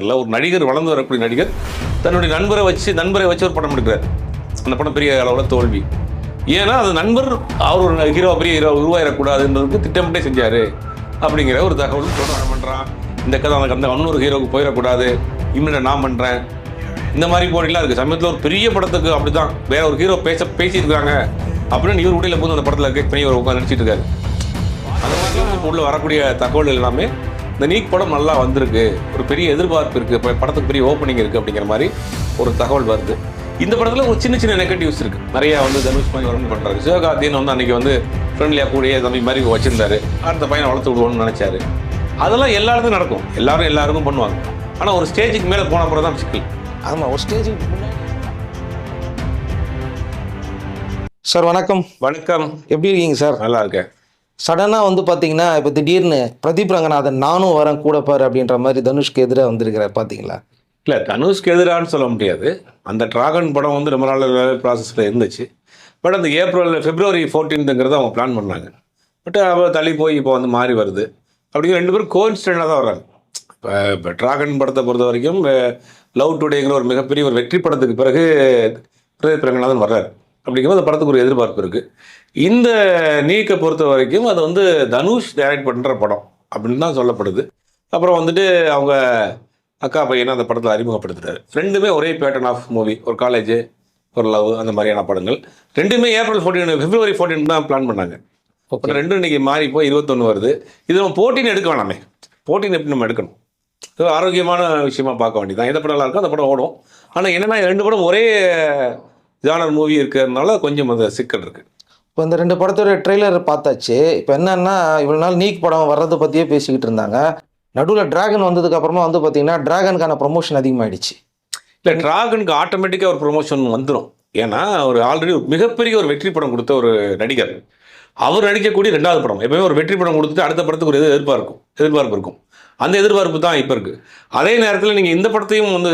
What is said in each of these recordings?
இல்லை ஒரு நடிகர் வளர்ந்து வரக்கூடிய நடிகர் தன்னுடைய நண்பரை வச்சு நண்பரை வச்சு ஒரு படம் எடுக்கிறார். அந்த படம் பெரிய அளவில் தோல்வி. ஏன்னா அது நண்பர் அவர் ஒரு ஹீரோ பெரிய ஹீரோ உருவாயிடக்கூடாதுன்றதுக்கு திட்டமிட்டே செஞ்சார். அப்படிங்கிற ஒரு தகவல் தொடர்ந்து பண்ணுறான் இந்த கதை அந்த அந்த இன்னொரு ஹீரோவுக்கு போயிடக்கூடாது. இம்மிட நான் பண்ணுறேன் இந்த மாதிரி போட்டிலாம் இருக்குது சமயத்தில் ஒரு பெரிய படத்துக்கு அப்படி தான் வேற ஒரு ஹீரோ பேச பேசியிருக்காங்க அப்படின்னு இவர் உடையில் போது அந்த படத்தில் இருக்க பெரிய ஒரு உட்காந்து நடிச்சிட்டு இருக்காரு. அந்த மாதிரி இப்போ உள்ள வரக்கூடிய தகவல் எல்லாமே இந்த நீக் படம் நல்லா வந்திருக்கு. ஒரு பெரிய எதிர்பார்ப்பு இருக்குது இப்போ படத்துக்கு பெரிய ஓப்பனிங் இருக்குது அப்படிங்கிற மாதிரி ஒரு தகவல் வருது. இந்த படத்தில் ஒரு சின்ன சின்ன நெகட்டிவ்ஸ் இருக்குது நிறைய வந்து தனுஷ் மாதிரி வரணும் பண்ணுறாரு சிவகார்த்தியன் வந்து அன்றைக்கி வந்து ஃப்ரெண்ட்லியாக கூடிய தம்பி மாதிரி வச்சிருந்தாரு. அடுத்த பையனை வளர்த்து விடுவோம்னு நினச்சாரு. அதெல்லாம் எல்லா இடத்துலையும் நடக்கும். எல்லாரும் எல்லாருக்கும் பண்ணுவாங்க. ஆனால் ஒரு ஸ்டேஜுக்கு மேலே போன அப்புறம் தான் சிக்கல். ஆமாம் ஒரு ஸ்டேஜுக்கு முன்னாடி. சார் வணக்கம். வணக்கம். எப்படி இருக்கீங்க சார்? நல்லா இருக்கேன். சடனாக வந்து பார்த்தீங்கன்னா இப்போ திடீர்னு பிரதீப் ரங்கநாதன் நானும் வரேன் கூட பாரு அப்படின்ற மாதிரி தனுஷ்க்கு எதிராக வந்திருக்கிறார் பார்த்தீங்களா இல்லை தனுஷ்க்கு எதிரான்னு சொல்ல முடியாது. அந்த டிராகன் படம் வந்து ரொம்ப நாள் ப்ராசஸில் இருந்துச்சு. பட் அந்த ஏப்ரல் பிப்ரவரி ஃபோர்டீன்த்துங்கிறத அவங்க பிளான் பண்ணாங்க. பட் அவள் தள்ளி போய் இப்போ வந்து மாறி வருது. அப்படிங்கிற ரெண்டு பேரும் கோயின்ஸ்டண்டாக தான் வராங்க இப்போ இப்போ டிராகன் படத்தை பொறுத்த வரைக்கும் லவ் டுடேங்கிற ஒரு மிகப்பெரிய ஒரு வெற்றி படத்துக்கு பிறகு பிரதீப் ரங்கநாதன் வர்றாரு. அப்படிங்கும்போது அந்த படத்துக்கு ஒரு எதிர்பார்ப்பு இருக்குது இந்த நீக்கை பொறுத்த வரைக்கும் அது வந்து தனுஷ் டைரக்ட் பண்ணுற படம் அப்படின்னு தான் சொல்லப்படுது. அப்புறம் வந்துட்டு அவங்க அக்கா பையனை அந்த படத்தில் அறிமுகப்படுத்துறாரு. ரெண்டுமே ஒரே பேட்டர்ன் ஆஃப் மூவி ஒரு காலேஜ் ஒரு லவ் அந்த மாதிரியான படங்கள். ரெண்டுமே ஏப்ரல் ஃபோர்டீன் பிப்ரவரி ஃபோர்டீன் தான் பிளான் பண்ணாங்க. ஓகே ரெண்டும் இன்னைக்கு மாறி போய் இருபத்தொன்று வருது. இது நம்ம போட்டின்னு எடுக்க வேணாமே. போட்டின்னு எப்படி நம்ம எடுக்கணும்? ஆரோக்கியமான விஷயமா பார்க்க வேண்டியதான் எந்த படம் நல்லா இருக்கோ அந்த படம் ஓடும். ஆனால் என்னன்னா ரெண்டு படம் ஒரே ஜானர் மூவி இருக்கிறதுனால கொஞ்சம் அந்த சிக்கல் இருக்கு. இப்போ இந்த ரெண்டு படத்தோட ட்ரெய்லர் பார்த்தாச்சு. இப்போ என்னன்னா இவ்வளோ நாள் நீக் படம் வர்றதை பற்றியே பேசிக்கிட்டு இருந்தாங்க. நடுவில் டிராகன் வந்ததுக்கு அப்புறமா வந்து பார்த்தீங்கன்னா டிராகனுக்கான ப்ரொமோஷன் அதிகமாயிடுச்சு. இல்லை டிராகனுக்கு ஆட்டோமேட்டிக்காக ஒரு ப்ரொமோஷன் வந்துடும் ஏன்னா ஒரு ஆல்ரெடி ஒரு மிகப்பெரிய ஒரு வெற்றி படம் கொடுத்த ஒரு நடிகர். அவர் நடிக்கக்கூடிய ரெண்டாவது படம். எப்பவுமே ஒரு வெற்றி படம் கொடுத்துட்டு அடுத்த படத்துக்கு ஒரு எதிர்பார்க்கும். எதிர்பார்ப்பு இருக்கும். அந்த எதிர்பார்ப்பு தான் இப்போ இருக்குது அதே நேரத்தில் நீங்கள் இந்த படத்தையும் வந்து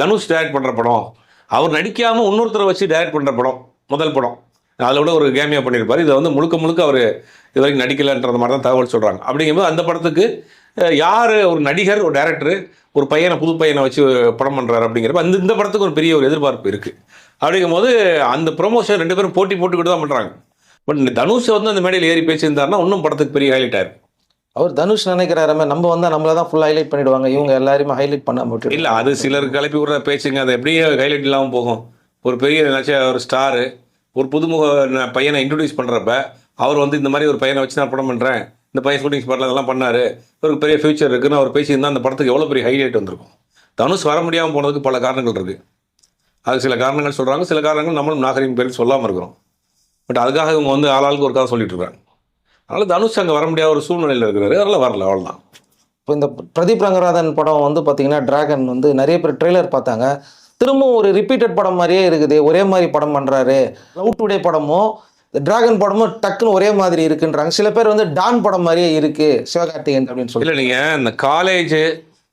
தனுஷ் டைரக்ட் பண்ணுற படம். அவர் நடிக்காமல் இன்னொருத்தரை வச்சு டைரக்ட் பண்ணுற படம் முதல் படம். அதில் விட ஒரு கேமியா பண்ணியிருப்பார் இதை வந்து முழுக்க முழுக்க அவர் இது வரைக்கும் நடிக்கலைன்றது மாதிரி தான் தகவல் சொல்கிறாங்க அப்படிங்கும்போது அந்த படத்துக்கு யார் ஒரு நடிகர் ஒரு டேரக்டர் ஒரு பையனை புது பையனை வச்சு படம் பண்ணுறாரு அப்படிங்கிறப்ப அந்த இந்த படத்துக்கு ஒரு பெரிய ஒரு எதிர்பார்ப்பு இருக்குது அப்படிங்கும்போது அந்த ப்ரொமோஷன் ரெண்டு பேரும் போட்டி போட்டுக்கிட்டு தான் பண்ணுறாங்க பட் தனுஷ் வந்து அந்த மேடையில் ஏறி பேசியிருந்தாருன்னா இன்னும் படத்துக்கு பெரிய ஹைலைட் ஆயிருக்கும் அவர் தனுஷ் நினைக்கிறாருமே நம்ம வந்தால் நம்மளை தான் ஃபுல் ஹைலைட் பண்ணிடுவாங்க. இவங்க எல்லாரையுமே ஹைலைட் பண்ண முடியும் இல்லை அது சிலருக்கு கிளப்பி விடுற பேச்சுங்க அது எப்படியே ஹைலைட் இல்லாமல் போகும். ஒரு பெரிய நட்ச ஒரு ஸ்டாரு ஒரு புதுமுக பையனை இன்ட்ரடியூஸ் பண்ணுறப்ப அவர் வந்து இந்த மாதிரி ஒரு பையனை வச்சு நான் படம் பண்ணுறேன் இந்த பையன் ஷூட்டிங் ஸ்பாட்டில் இதெல்லாம் பண்ணாரு ஒரு பெரிய ஃபியூச்சர் இருக்குன்னு அவர் பேசியிருந்தா அந்த படத்துக்கு எவ்வளோ பெரிய ஹைலைட் வந்திருக்கும். தனுஷ் வர முடியாமல் போனதுக்கு பல காரணங்கள் இருக்குது அது சில காரணங்கள் சொல்கிறாங்க சில காரணங்கள் நம்மளும் நாகரிகம் பேர் சொல்லாமல் இருக்கிறோம். பட் அதுக்காக இவங்க வந்து ஆளாளுக்கு ஒரு கதை சொல்லிட்டு இருக்காங்க. அதனால் தனுஷ் அங்கே வர முடியாத ஒரு சூழ்நிலையில் இருக்கிறாரு. அதெல்லாம் வரல அவ்வளோதான் இப்போ இந்த பிரதீப் ரங்கநாதன் படம் வந்து பார்த்தீங்கன்னா டிராகன் வந்து நிறைய பேர் ட்ரெய்லர் பார்த்தாங்க. திரும்பவும் ஒரு ரிப்பீட்டட் படம் மாதிரியே இருக்குது. ஒரே மாதிரி படம் பண்ணுறாரு லவ் டுடே படமும் டிராகன் படமும் டக்குன்னு ஒரே மாதிரி இருக்குன்றாங்க. சில பேர் வந்து டான் படம் மாதிரியே இருக்கு சிவகார்த்திகேயன் அப்படின்னு சொல்லி இல்லை நீங்கள் இந்த காலேஜ்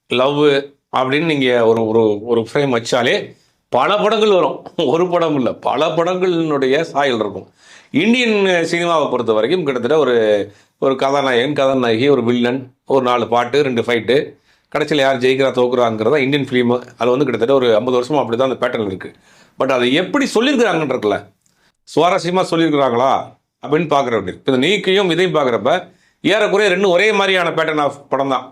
லவ் அப்படின்னு நீங்கள் ஒரு ஒரு ஒரு ஃப்ரேம் வச்சாலே பல படங்கள் வரும். ஒரு படம் இல்லை பல படங்களினுடைய சாயல் இருக்கும். இந்தியன் சினிமாவை பொறுத்த வரைக்கும் கிட்டத்தட்ட ஒரு ஒரு கதாநாயகன் கதாநாயகி ஒரு வில்லன் ஒரு நாலு பாட்டு ரெண்டு ஃபைட்டு கடைசியில் யார் ஜெயிக்கிறா தோக்குறாங்கிறதா இந்தியன் ஃபிலிம் அது வந்து கிட்டத்தட்ட ஒரு ஐம்பது வருஷமாக அப்படி தான் அந்த பேட்டர்ன் இருக்குது பட் அதை எப்படி சொல்லியிருக்கிறாங்கன்னு சுவாரஸ்யமாக சொல்லியிருக்கிறாங்களா? அப்படின்னு பார்க்குற வேண்டியது. இப்போ இந்த நீக்கையும் இதையும் பார்க்குறப்ப ஏறக்குறைய ரெண்டும் ஒரே மாதிரியான பேட்டர்ன் ஆஃப் படம் தான்.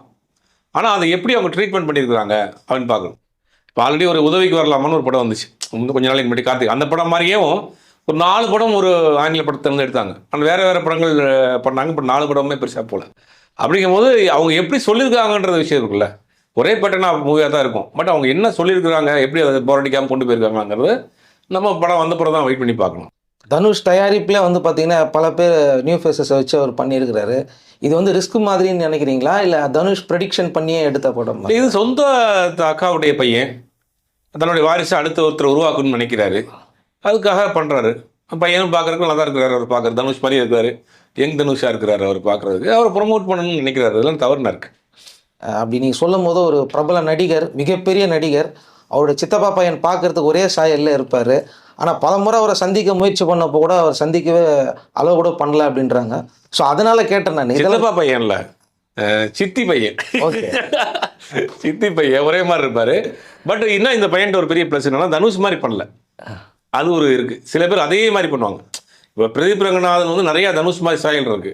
ஆனால் அதை எப்படி அவங்க ட்ரீட்மெண்ட் பண்ணியிருக்கிறாங்க? அப்படின்னு பார்க்கணும். இப்போ ஆல்ரெடி ஒரு உதவிக்கு வரலாமான்னு ஒரு படம் வந்துச்சு. இன்னும் கொஞ்ச நாளைக்கு முன்னாடி கார்த்திக் அந்த படம் மாதிரியும் ஒரு நாலு படம் ஒரு ஆங்கில படத்தை வந்து எடுத்தாங்க. ஆனால் வேறு வேறு படங்கள் பண்ணாங்க. இப்போ நாலு படமே பெருசாக போல. அப்படிங்கும்போது அவங்க எப்படி சொல்லியிருக்காங்கன்ற விஷயம் இருக்குல்ல ஒரே பேட்டர்ன் ஆஃப் மூவியாக தான் இருக்கும். பட் அவங்க என்ன சொல்லியிருக்கிறாங்க எப்படி அதை போராடிக்காமல் கொண்டு போயிருக்காங்கங்கிறது நம்ம படம் வந்த பிறகு தான் வெயிட் பண்ணி பார்க்கணும். தனுஷ் தயாரிப்பில் வந்து பார்த்தீங்கன்னா பல பேர் நியூ ஃபேஸஸை வச்சு அவர் பண்ணியிருக்கிறாரு. இது வந்து ரிஸ்க் மாதிரின்னு நினைக்கிறீங்களா? இல்லை தனுஷ் ப்ரெடிக்ஷன் பண்ணியே எடுத்த படம் இது சொந்த அக்காவுடைய பையன். தன்னுடைய வாரிசை அடுத்த ஒருத்தர் உருவாக்கணும்னு நினைக்கிறாரு. அதுக்காக பண்ணுறாரு பையனும் பார்க்கறதுக்கு நல்லா தான் இருக்கிறாரு. அவர் பார்க்குறது தனுஷ் மாதிரி இருக்காரு யங் தனுஷாக இருக்கிறாரு அவர் பார்க்குறதுக்கு அவர் ப்ரொமோட் பண்ணணும்னு நினைக்கிறாரு. இதெல்லாம் தவறுனா இருக்கு. அஹ் அப்படி நீங்கள் சொல்லும் போது ஒரு பிரபல நடிகர் மிகப்பெரிய நடிகர் அவரோட சித்தப்பா பையன் பார்க்கறதுக்கு ஒரே சாயல்ல இருப்பார். ஆனால் பல முறை அவரை சந்திக்க முயற்சி பண்ணப்போ கூட அவர் சந்திக்கவே அளவு கூட பண்ணல அப்படின்றாங்க. ஸோ அதனால கேட்டேன் நான். சித்தப்பா பையன்ல. சித்தி பையன். ஓகே. சித்தி பையன் ஒரே மாதிரி இருப்பாரு. பட் இன்னும் இந்த பையன்ட்ட ஒரு பெரிய ப்ளஸ் என்னன்னா தனுஷ் மாதிரி பண்ணல. அது ஒரு இருக்கு. சில பேர் அதே மாதிரி பண்ணுவாங்க. இப்போ பிரதீப் ரங்கநாதன் வந்து நிறைய தனுஷ் மாதிரி சாயல் இருக்கு.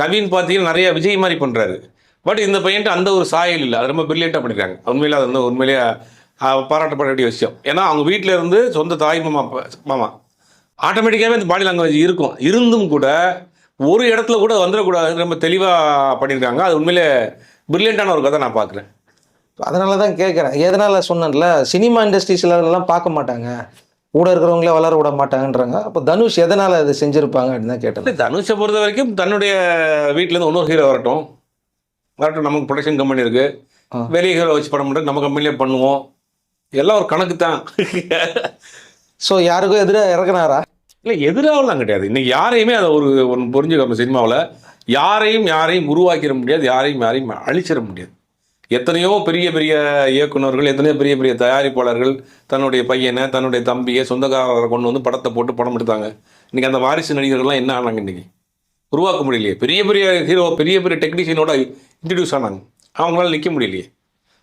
கவின் பார்த்தீங்கன்னா நிறைய விஜய் மாதிரி பண்றாரு. பட் இந்த பையன்ட்டு அந்த ஒரு சாயல் இல்லை. அது ரொம்ப பிரில்லியண்டாக பண்ணிருக்காங்க. உண்மையிலே அது வந்து உண்மையிலேயே பாராட்டப்பட வேண்டிய விஷயம். ஏன்னா அவங்க வீட்டில் இருந்து சொந்த தாய் மாமா மாமா ஆட்டோமேட்டிக்காகவே இந்த பாடி லாங்குவேஜ் இருக்கும். இருந்தும் கூட ஒரு இடத்துல கூட வந்துடக்கூடாது ரொம்ப தெளிவாக பண்ணியிருக்காங்க அது உண்மையிலே பிரில்லியண்டான ஒரு கதை நான் பார்க்குறேன் அதனால தான் கேட்குறேன் எதனால் சொன்னேன்ல சினிமா இண்டஸ்ட்ரீஸ்ல பார்க்க மாட்டாங்க. கூட இருக்கிறவங்களே வளர விட மாட்டாங்கன்றாங்க. அப்போ தனுஷ் எதனால அதை செஞ்சிருப்பாங்க அப்படின்னு தான் கேட்டேன். தனுஷை பொறுத்த வரைக்கும் தன்னுடைய வீட்டிலேருந்து இன்னொரு ஹீரோ வரட்டும். வரட்டும் நமக்கு ப்ரொடக்ஷன் கம்பெனி இருக்கு. ஆ. வெளியே ஹீரோ வச்சு படம் பண்ணுறது நம்ம கம்பெனிலே பண்ணுவோம். எல்லாம் ஒரு கணக்கு தான். ஸோ யாருக்கும் எதிராக இறக்குனாரா? இல்லை எதிராகலாம் கிடையாது. இன்னைக்கு யாரையுமே அதை ஒரு ஒன்று புரிஞ்சுக்கணும் சினிமாவில் யாரையும் யாரையும் உருவாக்கிட முடியாது. யாரையும் யாரையும் அழிச்சிட முடியாது. எத்தனையோ பெரிய பெரிய இயக்குனர்கள் எத்தனையோ பெரிய பெரிய தயாரிப்பாளர்கள் தன்னுடைய பையனை தன்னுடைய தம்பியை சொந்தக்காரரை கொண்டு வந்து படத்தை போட்டு படம் எடுத்தாங்க. இன்றைக்கி அந்த வாரிசு நடிகர்கள்லாம் என்ன ஆனாங்க இன்றைக்கி உருவாக்க முடியலையே. பெரிய பெரிய ஹீரோ பெரிய பெரிய டெக்னீஷியனோட இன்ட்ரடியூஸ் ஆனாங்க. அவங்களால நிற்க முடியலையே.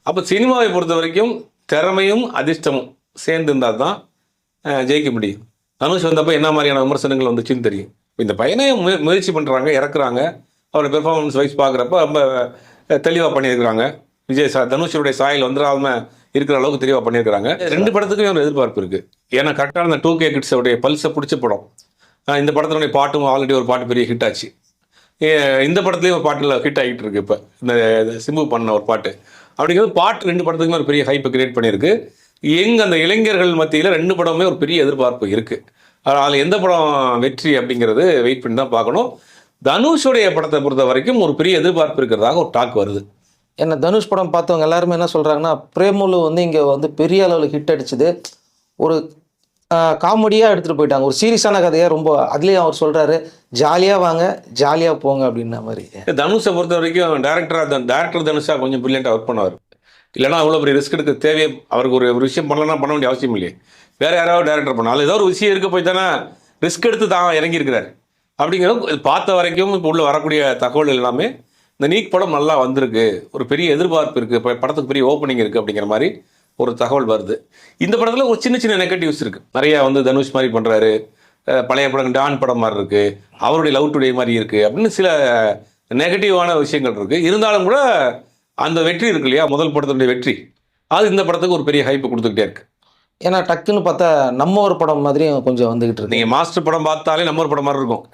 அப்போ சினிமாவை பொறுத்த வரைக்கும் திறமையும் அதிர்ஷ்டமும் சேர்ந்து இருந்தால் தான் ஜெயிக்க முடியும். தனுஷ் வந்தப்போ என்ன மாதிரியான விமர்சனங்கள் வந்துச்சுன்னு தெரியும். இந்த பையனை மு முயற்சி பண்ணுறாங்க இறக்குறாங்க. அவரோட பெர்ஃபார்மன்ஸ் வைஸ் பார்க்குறப்ப ரொம்ப தெளிவாக பண்ணியிருக்கிறாங்க. விஜய் சா தனுஷனுடைய சாயல் வந்துடாம இருக்கிற அளவுக்கு தெளிவாக பண்ணியிருக்கிறாங்க. ரெண்டு படத்துக்குமே ஒரு எதிர்பார்ப்பு இருக்குது ஏன்னா கரெக்டான அந்த டூ கே கிட்ஸோடைய பல்ஸை பிடிச்ச படம். இந்த படத்தினுடைய பாட்டும் ஆல்ரெடி ஒரு பாட்டு பெரிய ஹிட் ஆச்சு. இந்த படத்துலேயும் ஒரு பாட்டில் ஹிட் ஆகிட்டு இருக்கு இப்போ. இந்த சிம்பு பண்ண ஒரு பாட்டு. அப்படிங்கிறது பாட்டு ரெண்டு படத்துக்குமே ஒரு பெரிய ஹைப்பை கிரியேட் பண்ணியிருக்கு. எங்க அந்த இளைஞர்கள் மத்தியில் ரெண்டு படமுமே ஒரு பெரிய எதிர்பார்ப்பு இருக்கு. அதில் எந்த படம் வெற்றி அப்படிங்கிறது வெயிட் பண்ணி தான் பார்க்கணும். தனுஷுடைய படத்தை பொறுத்த வரைக்கும் ஒரு பெரிய எதிர்பார்ப்பு இருக்கிறதாக ஒரு டாக் வருது. என்ன தனுஷ் படம் பார்த்தவங்க எல்லாருமே என்ன சொல்கிறாங்கன்னா பிரேமுலு வந்து இங்கே வந்து பெரிய அளவில் ஹிட் அடிச்சுது. ஒரு காமெடியாக எடுத்துகிட்டு போயிட்டாங்க. ஒரு சீரியஸான கதையாக ரொம்ப அதுலேயும் அவர் சொல்கிறாரு ஜாலியாக வாங்க ஜாலியாக போங்க அப்படின்ன மாதிரி. தனுஷை பொறுத்த வரைக்கும் டேரக்டராக டேரக்டர் தனுஷா கொஞ்சம் பிரில்லியண்ட்டாக ஒர்க் பண்ணுவார். இல்லைனா அவ்வளோ பெரிய ரிஸ்க் எடுக்க தேவையே அவருக்கு ஒரு ஒரு விஷயம் பண்ணலன்னா பண்ண வேண்டிய அவசியம் இல்லையே. வேறு யாராவது டேரக்டர் பண்ணாலும் ஏதோ ஒரு விஷயம் இருக்க போய் தானே ரிஸ்க் எடுத்து தான் இறங்கியிருக்கிறார். அப்படிங்கிறது பார்த்த வரைக்கும் இப்போ உள்ளே வரக்கூடிய தகவல் எல்லாமே இந்த நீக் படம் நல்லா வந்திருக்கு. ஒரு பெரிய எதிர்பார்ப்பு இருக்குது படத்துக்கு பெரிய ஓப்பனிங் இருக்குது அப்படிங்கிற மாதிரி ஒரு தகவல் வருது. இந்த படத்தில் ஒரு சின்ன சின்ன நெகட்டிவ்ஸ் இருக்குது நிறைய வந்து தனுஷ் மாதிரி பண்ணுறாரு பழைய படம் டான் படம் மாதிரி இருக்குது அவருடைய லவ் டுடே மாதிரி இருக்குது அப்படின்னு சில நெகட்டிவான விஷயங்கள் இருக்குது இருந்தாலும் கூட அந்த வெற்றி இருக்கு இல்லையா? முதல் படத்துடைய வெற்றி. அது இந்த படத்துக்கு ஒரு பெரிய ஹைப்பு கொடுத்துக்கிட்டே இருக்கு. ஏன்னா டக்குன்னு பார்த்தா நம்ம ஒரு படம் மாதிரியும் கொஞ்சம் வந்துக்கிட்டு இருக்கு. நீங்க மாஸ்டர் படம் பார்த்தாலே நம்ம ஒரு படம் மாதிரி இருக்கும்.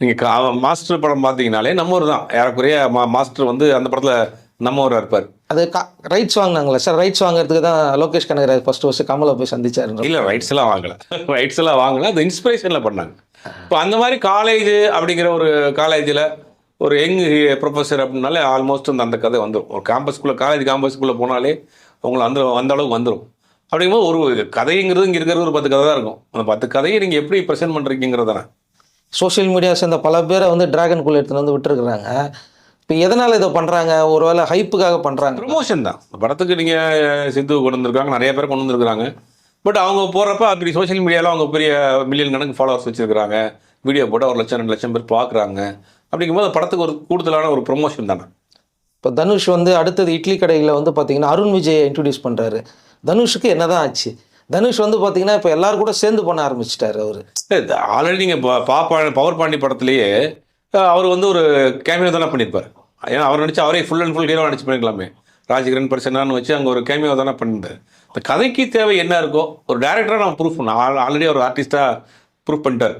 நீங்க கா- மாஸ்டர் படம் பார்த்தீங்கனாலே நம்ம ஒரு தான். ஏறக்குறைய மா மாஸ்டர் வந்து அந்த படத்துல நம்ம ஒரு இருப்பார். அது ரைட்ஸ் வாங்கினாங்களே சார்? ரைட்ஸ் வாங்குறதுக்கு தான் லோகேஷ் கனகராஜ் ஃபர்ஸ்ட் வருஷம் கமலை போய் சந்திச்சாரு. இல்ல ரைட்ஸ் எல்லாம் வாங்கல. ரைட்ஸ் எல்லாம் வாங்கல. அது இன்ஸ்பிரேஷன்ல பண்ணாங்க. இப்போ அந்த மாதிரி காலேஜ் அப்படிங்கிற ஒரு காலேஜில் ஒரு யங் ப்ரொஃபஸர் அப்படின்னாலே ஆல்மோஸ்ட் அந்த அந்த கதை வந்துடும் ஒரு கேம்பஸ்குள்ளே காலேஜ் கேம்பஸ்குள்ளே போனாலே உங்களை அந்த அந்த அளவுக்கு வந்துடும் அப்படிங்கும்போது ஒரு கதைங்கிறது இங்கே இருக்கிறது ஒரு பத்து கதை தான் இருக்கும். அந்த பத்து கதையை நீங்கள் எப்படி ப்ரெசென்ட் பண்ணுறீங்கிறது தானே சோஷியல் மீடியா சேர்ந்த பல பேரை வந்து டிராகன் குள்ள எடுத்துன்னு வந்து விட்டுருக்குறாங்க. இப்போ எதனால் இதை பண்ணுறாங்க ஒருவேளை ஹைப்புக்காக பண்ணுறாங்க ப்ரொமோஷன் தான். படத்துக்கு நீங்கள் சித்து கொண்டு வந்திருக்காங்க நிறைய பேர் கொண்டு வந்திருக்காங்க பட் அவங்க போகிறப்ப அப்படி சோஷியல் மீடியாவில் அவங்க பெரிய மில்லியன் கணக்கு ஃபாலோவர்ஸ் வச்சிருக்காங்க வீடியோ போட்டு ஒரு லட்சம் ரெண்டு லட்சம் பேர் பார்க்குறாங்க. அப்படிங்கும்போது படத்துக்கு ஒரு கூடுதலான ஒரு ப்ரொமோஷன் தானே. இப்போ தனுஷ் வந்து அடுத்தது இட்லி கடையில் வந்து பார்த்தீங்கன்னா அருண் விஜயை இன்ட்ரடியூஸ் பண்ணுறாரு தனுஷுக்கு என்னதான் ஆச்சு? தனுஷ் வந்து பார்த்தீங்கன்னா இப்போ எல்லாரும் கூட சேர்ந்து பண்ண ஆரம்பிச்சிட்டாரு அவர். ஆல்ரெடி நீங்கள் பாப்பா பவர் பாண்டி படத்துலேயே அவர் வந்து ஒரு கேமியோ தானே பண்ணியிருப்பார் ஏன்னா அவர் நினச்சி அவரே ஃபுல் அண்ட் ஃபுல் ஹீரோ நினச்சி பண்ணிக்கலாமே ராஜகிரண் பர்சனான்னு வச்சு அங்கே ஒரு கேமியோ தானே பண்ணிருந்தார். இந்த கதைக்கு தேவை என்ன இருக்கோ ஒரு டேரக்டராக நம்ம ப்ரூஃப் பண்ணோம் ஆல்ரெடி ஒரு ஆர்டிஸ்ட்டாக ப்ரூஃப் பண்ணிட்டார்.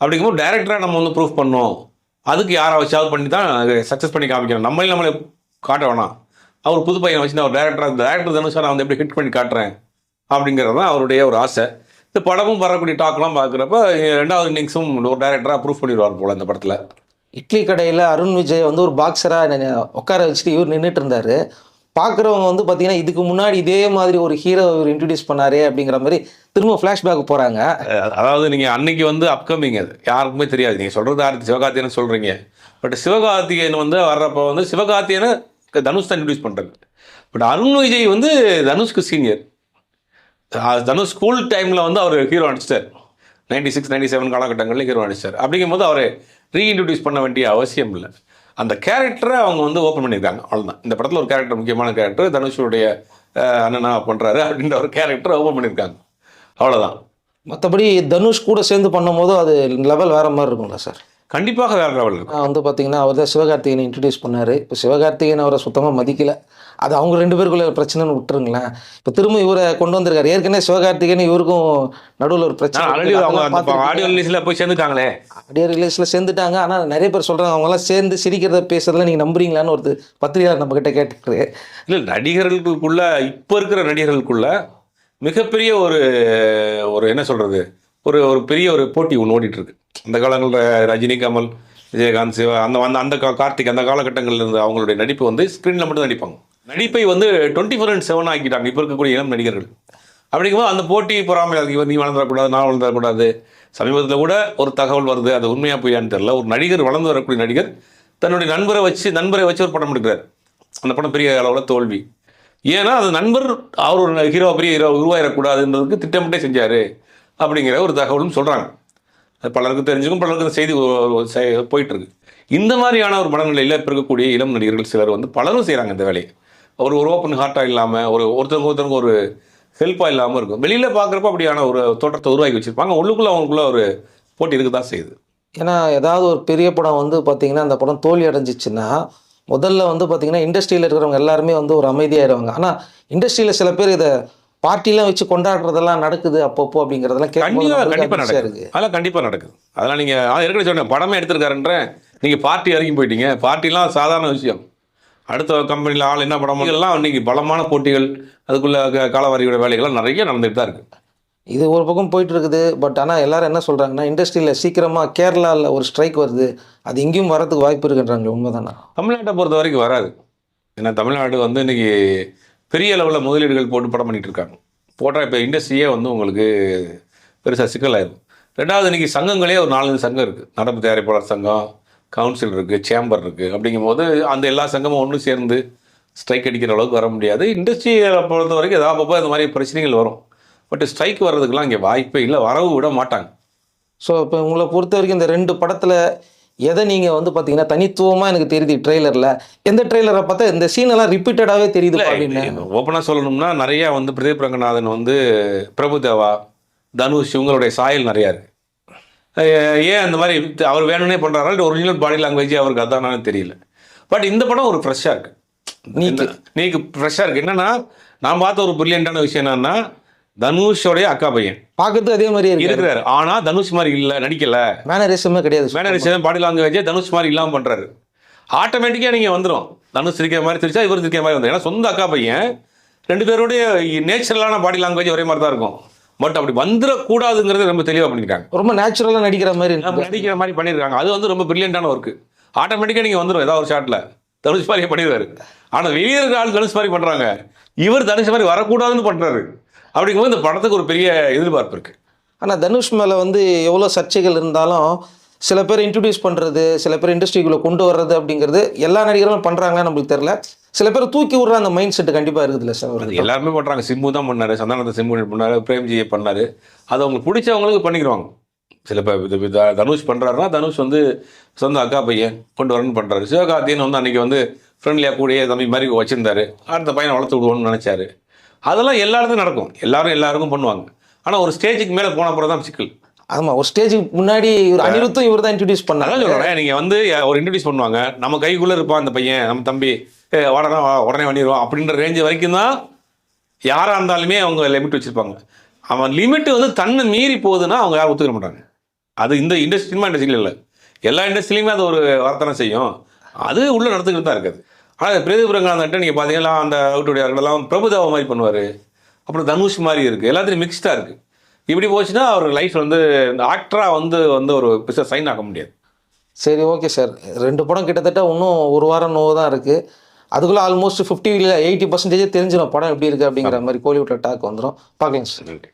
அப்படிங்கும்போது டேரக்டராக நம்ம வந்து ப்ரூஃப் பண்ணோம் அதுக்கு யாரை வச்சாவது பண்ணி தான் சக்ஸஸ் பண்ணி காமிக்கணும். நம்மளே நம்மளே காட்ட வேணாம். அவர் புது பையனை வச்சு நான் ஒரு டேரக்டராக டேரக்டர் தனுஷா நான் வந்து எப்படி ஹிட் பண்ணி காட்டுறேன்? அப்படிங்கிறது தான் அவருடைய ஒரு ஆசை. இந்த படமும் வரக்கூடிய டாக்லாம் பார்க்குறப்ப ரெண்டாவது இன்னிங்ஸும் ஒரு டேரக்டராக ப்ரூஃப் பண்ணிடுவார் போல இந்த படத்தில். இட்லி கடையில் அருண் விஜய் வந்து ஒரு பாக்ஸராக உட்கார வச்சுட்டு இவர் நின்றுட்டு இருந்தாரு. பார்க்குறவங்க வந்து பார்த்தீங்கன்னா இதுக்கு முன்னாடி இதே மாதிரி ஒரு ஹீரோ இவர் இன்ட்ரடியூஸ் பண்ணாரே அப்படிங்கிற மாதிரி திரும்ப ஃப்ளாஷ்பேக் போகிறாங்க அதாவது நீங்கள் அன்னைக்கு வந்து அப்கமிங் அது. யாருக்குமே தெரியாது. நீங்கள் சொல்கிறது ஆர்த்தி சிவகார்த்தியனை சொல்கிறீங்க பட் சிவகார்த்திகேயன் வந்து வர்றப்போ வந்து சிவகார்த்தியனை தனுஷ் தான் இன்ட்ரடியூஸ் பண்ணுறது பட் அருண் விஜய் வந்து தனுஷ்க்கு சீனியர் தனுஷ் ஸ்கூல் டைமில் வந்து அவர் ஹீரோ நடிச்சிட்டார் நைன்டி சிக்ஸ் நைன்டி செவன் காலகட்டங்களில் ஹீரோ நடிச்சார் அப்படிங்கும்போது அவரை ரீஇன்ட்ரடியூஸ் பண்ண வேண்டிய அவசியம் இல்லை. அந்த கேரக்டரை அவங்க வந்து ஓப்பன் பண்ணியிருக்காங்க. அவ்வளோதான் இந்த படத்தில் ஒரு கேரக்டர் முக்கியமான கேரக்டர் தனுஷுடைய அண்ணனா பண்ணுறாரு அப்படின்ற ஒரு கேரக்டரை ஓப்பன் பண்ணியிருக்காங்க. அவ்வளோதான் மற்றபடி தனுஷ் கூட சேர்ந்து பண்ணும்போது அது லெவல் வேறு மாதிரி இருக்குங்களா சார். கண்டிப்பாக வேறு லெவல் வந்து பார்த்தீங்கன்னா அவர் தான் சிவகார்த்திகேயனை இன்ட்ரடியூஸ் பண்ணார். இப்போ சிவகார்த்திகேயன் அவரை சுத்தமாக மதிக்கல. அது அவங்க ரெண்டு பேருக்குள்ள பிரச்சனைன்னு விட்டுருங்களேன். இப்போ திரும்ப இவரை கொண்டு வந்திருக்காரு. ஏற்கனவே சிவகார்த்திகேயன் இவருக்கும் நடுவில் ஒரு பிரச்சனை. ஆடியோ ரிலீஸில் போய் சேர்ந்துட்டாங்களே. ஆடியோ ரிலீஸில் சேர்ந்துட்டாங்க. ஆனால் நிறைய பேர் சொல்கிறாங்க அவங்களாம் சேர்ந்து சிரிக்கிறத பேசுறதுல நீங்கள் நம்புறீங்களான்னு ஒரு பத்திரிகையாளர் நம்ம கிட்ட கேட்டுருக்கு இல்லை நடிகர்களுக்குள்ள இப்போ இருக்கிற நடிகர்களுக்குள்ள மிகப்பெரிய ஒரு ஒரு என்ன சொல்கிறது ஒரு ஒரு பெரிய ஒரு போட்டி ஒன்று ஓடிட்டுருக்கு. அந்த காலங்களில் ரஜினி கமல் விஜயகாந்த் சிவா அந்த அந்த அந்த கார்த்திக் அந்த காலகட்டங்களில் இருந்து அவங்களுடைய நடிப்பு வந்து ஸ்க்ரீனில் மட்டும் நடிப்பாங்க. நடிப்பை வந்து டுவெண்ட்டி ஃபோர் அண்ட் செவன் ஆக்கிட்டாங்க. இப்போ இருக்கக்கூடிய இளம் நடிகர்கள். அப்படிங்கும்போது அந்த போட்டி பொறாமல் அது இவர் நீ வளர்ந்துடக்கூடாது நான் வளர்ந்துடக்கூடாது. சமீபத்தில் கூட ஒரு தகவல் வருது அது உண்மையாக பொய்யான்னு தெரியல. ஒரு நடிகர் வளர்ந்து வரக்கூடிய நடிகர் தன்னுடைய நண்பரை வச்சு நண்பரை வச்சு ஒரு படம் எடுக்கிறார். அந்த படம் பெரிய அளவில் தோல்வி. ஏன்னா அது நண்பர் அவர் ஒரு ஹீரோ பெரிய ஹீரோ உருவாயிடக்கூடாதுன்றதுக்கு திட்டமிட்டே செஞ்சார். அப்படிங்கிற ஒரு தகவலும் சொல்கிறாங்க அது பலருக்கு தெரிஞ்சுக்கும் பலருக்கு அந்த செய்தி போயிட்டுருக்கு. இந்த மாதிரியான ஒரு மனநிலையில் இப்போ இருக்கக்கூடிய இளம் நடிகர்கள் சிலர் வந்து பலரும் செய்கிறாங்க இந்த வேலையை. ஒரு ஒரு ஓப்பன் ஹார்ட்டாக இல்லாமல் ஒரு ஒருத்தருக்கு ஒருத்தருக்கு ஒரு ஹெல்ப்பாக இல்லாமல் இருக்கும். வெளியில் பார்க்குறப்ப அப்படியான ஒரு தோற்றத்தை உருவாக்கி வச்சுருப்பாங்க. உள்ளுக்குள்ளே அவங்களுக்குள்ள ஒரு போட்டி இருக்க தான் செய்யுது. ஏன்னா ஏதாவது ஒரு பெரிய படம் வந்து பார்த்திங்கன்னா அந்த படம் தோல்வி அடைஞ்சிச்சுன்னா முதல்ல வந்து பார்த்திங்கன்னா இண்டஸ்ட்ரியில் இருக்கிறவங்க எல்லாருமே வந்து ஒரு அமைதியாகிடுவாங்க ஆனால் இண்டஸ்ட்ரியில் சில பேர் இதை பார்ட்டிலாம் வச்சு கொண்டாடுறதெல்லாம் நடக்குது அப்பப்போ அப்படிங்கிறதெல்லாம் கண்டிப்பாக கண்டிப்பாக நடக்குது. அதெல்லாம் கண்டிப்பாக நடக்குது. அதெல்லாம் நீங்கள் அதான் ஏற்கனவே சொன்னேன் படமே எடுத்திருக்காருன்றேன் நீங்கள் பார்ட்டி வரைக்கும் போயிட்டீங்க. பார்ட்டிலாம் சாதாரண விஷயம். அடுத்த கம்பெனியில் ஆள் என்ன படம் எல்லாம் இன்னைக்கு பலமான போட்டிகள் அதுக்குள்ள காலவாரியோட வேலைகள்லாம் நிறைய நடந்துட்டு தான் இருக்கு. இது ஒரு பக்கம் போயிட்டு இருக்குது பட் ஆனால் எல்லாரும் என்ன சொல்கிறாங்கன்னா இண்டஸ்ட்ரியில் சீக்கிரமாக கேரளாவில் ஒரு ஸ்ட்ரைக் வருது. அது இங்கேயும் வரதுக்கு வாய்ப்பு இருக்குன்றாங்க உண்மைதானா? தமிழ்நாட்டை பொறுத்த வரைக்கும் வராது. ஏன்னா தமிழ்நாடு வந்து இன்னைக்கு பெரிய அளவில் முதலீடுகள் போட்டு படம் பண்ணிட்டு இருக்காங்க போட்டால் இப்போ இண்டஸ்ட்ரியே வந்து உங்களுக்கு பெருசாக சிக்கலாயிடும் ரெண்டாவது இன்றைக்கி சங்கங்களே ஒரு நாலஞ்சு சங்கம் இருக்குது நடப்பு தயாரிப்பாளர் சங்கம் கவுன்சில் இருக்குது சேம்பர் இருக்குது அப்படிங்கும்போது அந்த எல்லா சங்கமும் ஒன்று சேர்ந்து ஸ்ட்ரைக் அடிக்கிற அளவுக்கு வர முடியாது. இண்டஸ்ட்ரியை பொறுத்த வரைக்கும் ஏதாவது அப்பப்போ இந்த மாதிரி பிரச்சனைகள் வரும். பட் ஸ்ட்ரைக் வர்றதுக்கெலாம் இங்கே வாய்ப்பே இல்லை. வரவு விட மாட்டாங்க. ஸோ இப்போ உங்களை பொறுத்த வரைக்கும் இந்த ரெண்டு படத்தில் எதை நீங்கள் வந்து பார்த்தீங்கன்னா தனித்துவமாக எனக்கு தெரியுது ட்ரெய்லரில். எந்த ட்ரெய்லரை பார்த்தா இந்த சீனெல்லாம் ரிப்பீட்டடாகவே தெரியுது அப்படின்னு ஓப்பனாக சொல்லணும்னா நிறைய வந்து பிரதீப் ரங்கநாதன் வந்து பிரபுதேவா தனுஷ் இவங்களுடைய சாயல் நிறையா இருக்கு. ஏன் அந்த மாதிரி அவர் வேணும்னே பண்ணுறாரா இல்லை ஒரிஜினல் பாடி லாங்குவேஜ் அவருக்கு அதானு தெரியல. பட் இந்த படம் ஒரு ஃப்ரெஷ்ஷாக இருக்கு. நீக்கு. நீக்கு ஃப்ரெஷ்ஷாக இருக்கு. என்னன்னா நான் பார்த்த ஒரு பிரில்லியண்டான விஷயம் என்னன்னா தனுஷோடைய அக்கா பையன். பார்க்கறதுக்கு அதே இருக்கு இருக்கிறாரு. ஆனா தனுஷ் மாதிரி இல்லை நடிக்கல. மேனரிசமே கிடையாது. மேனரிசம் பாடி லாங்குவேஜே தனுஷ் மாதிரி இல்லாமல் பண்ணுறாரு ஆட்டோமேட்டிக்காக நீங்கள் வந்துடும் தனுஷ் சிரிக்கிற மாதிரி சிரிச்சா இவர் சிரிக்கிற மாதிரி வந்து ஏன்னா சொந்த அக்கா பையன் ரெண்டு பேருடைய நேச்சுரலான பாடி லாங்குவேஜ் ஒரே மாதிரி தான் இருக்கும். பட் அப்படி வந்துடக்கூடாதுங்கிறது ரொம்ப தெளிவாக பண்ணியிருக்காங்க ரொம்ப நேச்சுரலாக நடிக்கிற மாதிரி நடிக்கிற மாதிரி பண்ணியிருக்காங்க. அது வந்து ரொம்ப பிரில்லியண்டான ஒர்க்கு ஆட்டோமேட்டிக்காக நீங்கள் வந்துடும் ஏதாவது ஒரு ஷாட்டில் தனுஷ் மாதிரியே பண்ணிடுவாரு. ஆனால் வெளியே இருக்கிற ஆள் தனுஷ் மாதிரி பண்ணுறாங்க இவர் தனுஷ் மாதிரி வரக்கூடாதுன்னு பண்ணுறாரு அப்படிங்கும்போது இந்த படத்துக்கு ஒரு பெரிய எதிர்பார்ப்பு இருக்குது ஆனால் தனுஷ் மேலே வந்து எவ்வளோ சர்ச்சைகள் இருந்தாலும் சில பேர் இன்ட்ரடியூஸ் பண்ணுறது சில பேர் இண்டஸ்ட்ரிக்குள்ளே கொண்டு வர்றது அப்படிங்கிறது எல்லா நடிகர்களும் பண்ணுறாங்க நம்மளுக்கு தெரில சில பேர் தூக்கி விடுற அந்த மைண்ட் செட் கண்டிப்பாக இருக்குதுல்ல சார் எல்லாருமே பண்ணுறாங்க சிம்பு தான் பண்ணாரு சந்தானத்தை சிம்பு பண்ணாரு பிரேம்ஜியை பண்ணாரு. அது அவங்களுக்கு பிடிச்சவங்களுக்கு பண்ணிக்கிறாங்க சில பேர் தனுஷ் பண்ணுறாருன்னா தனுஷ் வந்து சொந்த அக்கா பையன் கொண்டு வரணும்னு பண்ணுறாரு சிவகார்த்தியன் வந்து அன்னைக்கு வந்து ஃப்ரெண்ட்லியாக கூடிய தம்பி மாதிரி வச்சிருந்தாரு. அடுத்த பையனை வளர்த்து விடுவோம்னு நினச்சாரு. அதெல்லாம் எல்லா இடத்துலையும் நடக்கும். எல்லாரும் எல்லாருக்கும் பண்ணுவாங்க. ஆனால் ஒரு ஸ்டேஜுக்கு மேலே போன அப்புறம் தான் சிக்கல். ஆமாம் ஒரு ஸ்டேஜுக்கு முன்னாடி இவர் அனிருத்தும் இவர் தான் இன்ட்ரடியூஸ் பண்ணாங்க சொல்கிறேன் நீங்கள் வந்து ஒரு இன்ட்ரடியூஸ் பண்ணுவாங்க. நம்ம கைக்குள்ளே இருப்பான் அந்த பையன் நம்ம தம்பி. உடனே உடனே பண்ணிடுவான் அப்படின்ற ரேஞ்சு வரைக்கும் தான் யாராக இருந்தாலுமே அவங்க லிமிட் வச்சுருப்பாங்க. அவன் லிமிட் வந்து தன்னை மீறி போகுதுன்னா அவங்க யாரும் ஒத்துக்க மாட்டாங்க. அது இந்த இண்டஸ்ட்ரி சினிமா இண்டஸ்ட்ரியில் இல்லை. எல்லா இண்டஸ்ட்ரியிலுமே அது ஒரு வர்த்தனை செய்யும். அது உள்ளே நடந்துக்கிட்டு தான் இருக்குது. ஆனால் பிரதீப் ரங்கநாதன்ட்ட நீங்கள் பார்த்தீங்கன்னா அந்த அவுட்டுடைய எல்லாம் பிரபுதேவா மாதிரி பண்ணுவார். அப்புறம் தனுஷ் மாதிரி இருக்குது எல்லாத்துலையும் மிக்ஸ்டாக இருக்குது இப்படி போச்சுன்னா அவர் லைஃப் வந்து ஆக்டராக வந்து வந்து ஒரு பெருசாக சைன் ஆக முடியாது. சரி ஓகே சார் ரெண்டு படம் கிட்டத்தட்ட இன்னும் ஒரு வாரம் நோவு தான் இருக்குது அதுக்குள்ளே ஆல்மோஸ்ட் ஃபிஃப்டி இல்லை எயிட்டி பர்சன்டேஜ் தெரிஞ்சிடும் படம் எப்படி இருக்குது அப்படிங்கிற மாதிரி கோலிவுட்டில் டாக் வந்துடும் பார்க்கலாம் சார் நன்றி.